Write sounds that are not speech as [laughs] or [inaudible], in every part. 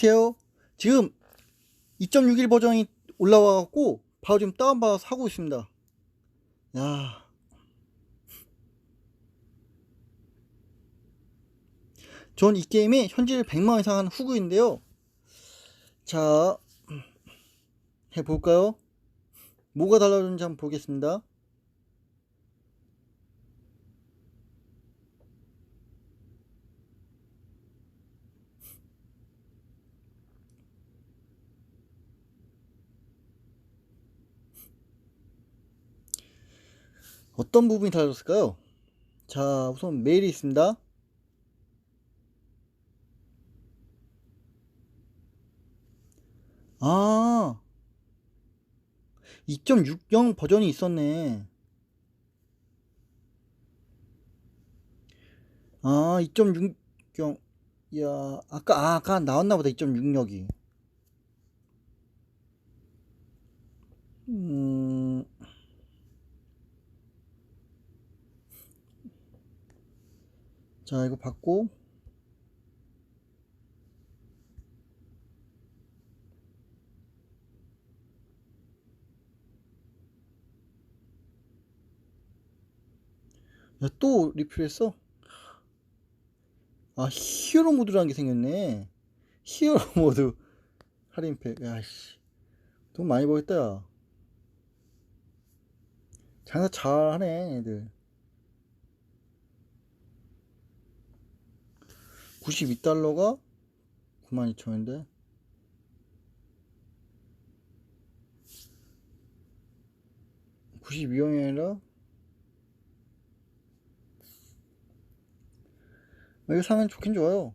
안녕하세요. 지금 2.61 버전이 올라와갖고 바로 지금 다운받아서 하고 있습니다. 야. 전 이 게임에 현질 100만 이상 한 후구인데요. 자, 해볼까요? 뭐가 달라졌는지 한번 보겠습니다. 어떤 부분이 달라졌을까요? 자, 우선 메일이 있습니다. 아, 2.60 버전이 있었네. 아, 2.60. 야, 아까, 아, 아까 나왔나 보다, 2.66이. 음, 자, 이거 받고. 야, 또 리필했어? 아, 히어로 모드라는 게 생겼네. 히어로 [laughs] 모드 할인팩. 야, 씨. 돈 많이 벌겠다, 야. 장사 잘하네, 애들. 92달러가 92,000원인데. 구십이 원이 아니라 아, 이거 사면 좋긴 좋아요.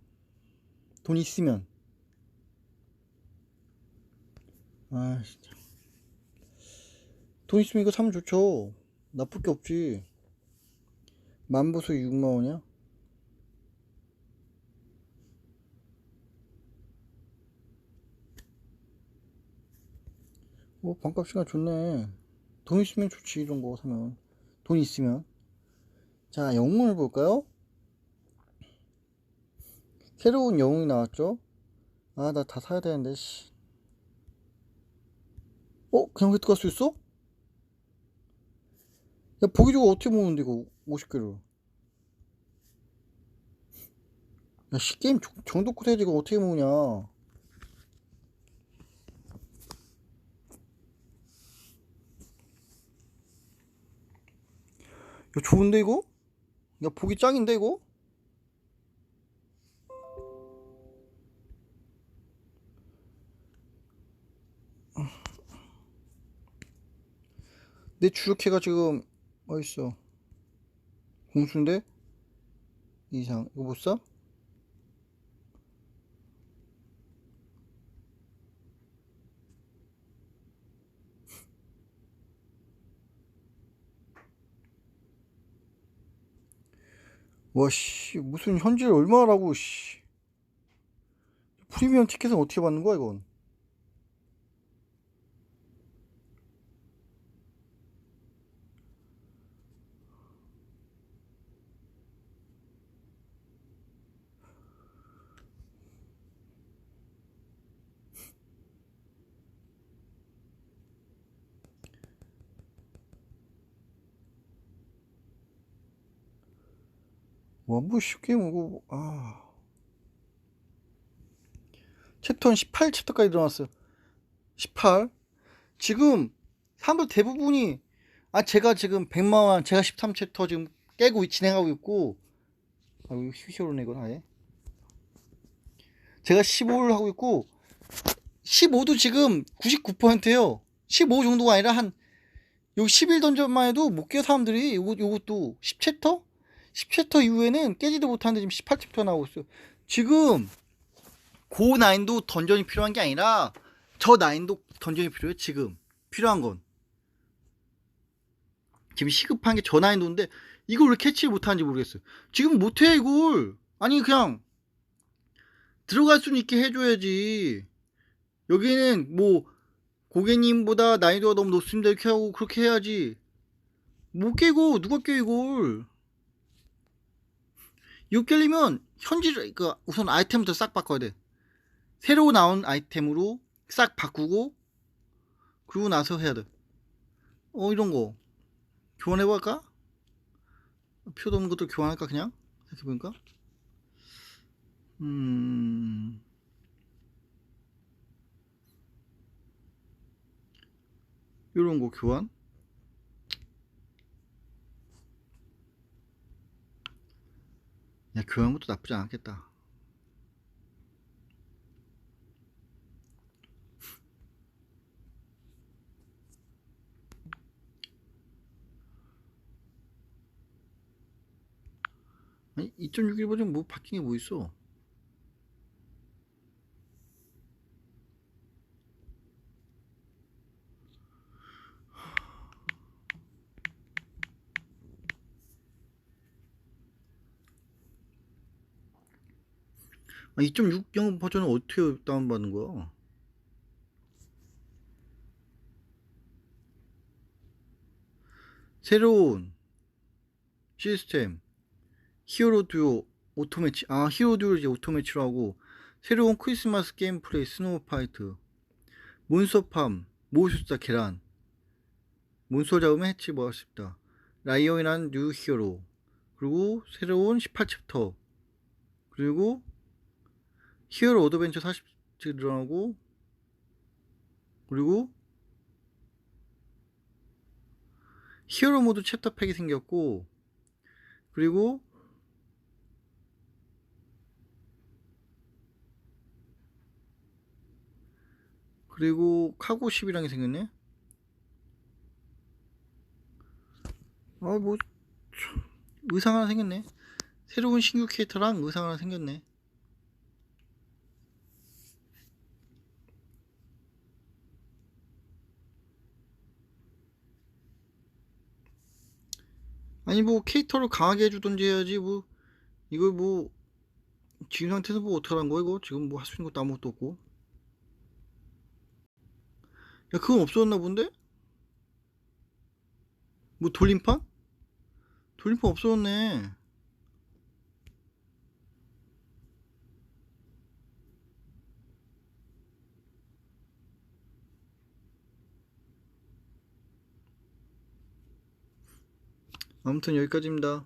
돈 있으면. 아, 진짜. 돈 있으면 이거 사면 좋죠. 나쁠 게 없지. 만보소 6만원이야? 뭐, 반값 시간 좋네. 돈 있으면 좋지, 이런 거 사면. 돈 있으면. 자, 영웅을 볼까요? 새로운 영웅이 나왔죠? 아, 나 다 사야 되는데, 씨. 어? 그냥 획득할 수 있어? 야, 보기 좋고 어떻게 모으는데, 이거, 50개를. 야, 씨, 게임 정도 코테이지 이거 어떻게 모으냐. 야, 좋은데, 이거? 야, 보기 짱인데, 이거? 내 주력해가 지금 어딨어 공수인데 이상 이거 못 사? 와씨 무슨 현질 얼마라고 씨. 프리미엄 티켓은 어떻게 받는 거야 이건 와뭐 쉽게 뭐고 아. 챕터 18 챕터까지 들어왔어요. 18 지금 사람들 대부분이 아 제가 지금 100만 원 제가 13 챕터 지금 깨고 진행하고 있고 아 이거 히어로네 이건 아예. 제가 15를 하고 있고 15도 지금 99%예요. 15 정도가 아니라 한 여기 10일 던전만 해도 못깨 사람들이. 요거, 요것도. 10 챕터? 10챕터 이후에는 깨지도 못하는데 지금 18챕터 나오고 있어요. 지금 고 난이도 던전이 필요한 게 아니라 저 난이도 던전이 필요해요. 지금 필요한 건 지금 시급한 게 저 난이도인데 이걸 왜 캐치를 못하는지 모르겠어요. 지금 못해 이걸 아니 그냥 들어갈 수는 있게 해줘야지. 여기는 뭐 고객님보다 난이도가 너무 높습니다 이렇게 하고 그렇게 해야지. 못 깨고 누가 깨 이걸? 이거 깨려면 현질 그 우선 아이템부터 싹 바꿔야 돼. 새로 나온 아이템으로 싹 바꾸고 그러고 나서 해야 돼. 어 이런 거 교환해 볼까? 표도 없는 것도 교환할까 그냥 생각해 보니까. 음. 요런 거 교환? 야, 교환 것도 나쁘지 않겠다. 아니, 2.61 버전 뭐 바뀐 게 뭐 있어? 2.60 버전은 어떻게 다운받는 거야? 새로운 시스템. 히어로 듀오 오토매치 아 히어로 듀오를 이제 오토매치로 하고 새로운 크리스마스 게임 플레이 스노우 파이트. 몬스터팜 모술사 계란. 몬스터 잡으면 해치 뭐할수 있다. 라이언이란 뉴 히어로. 그리고 새로운 18챕터. 그리고 히어로 어드벤처 40집 늘어나고 그리고 히어로 모드 챕터 팩이 생겼고 그리고 그리고 카고 10이랑이 생겼네. 아뭐 의상 하나 생겼네. 새로운 신규 캐릭터랑 의상 하나 생겼네 아니 뭐 캐릭터를 강하게 해주던지 해야지 뭐 이걸 뭐 지금 상태에서 뭐 어떡하라는 거야 이거 지금 뭐 할 수 있는 것도 아무것도 없고 야 그건 없어졌나 본데? 뭐 돌림판? 돌림판 없어졌네 아무튼 여기까지입니다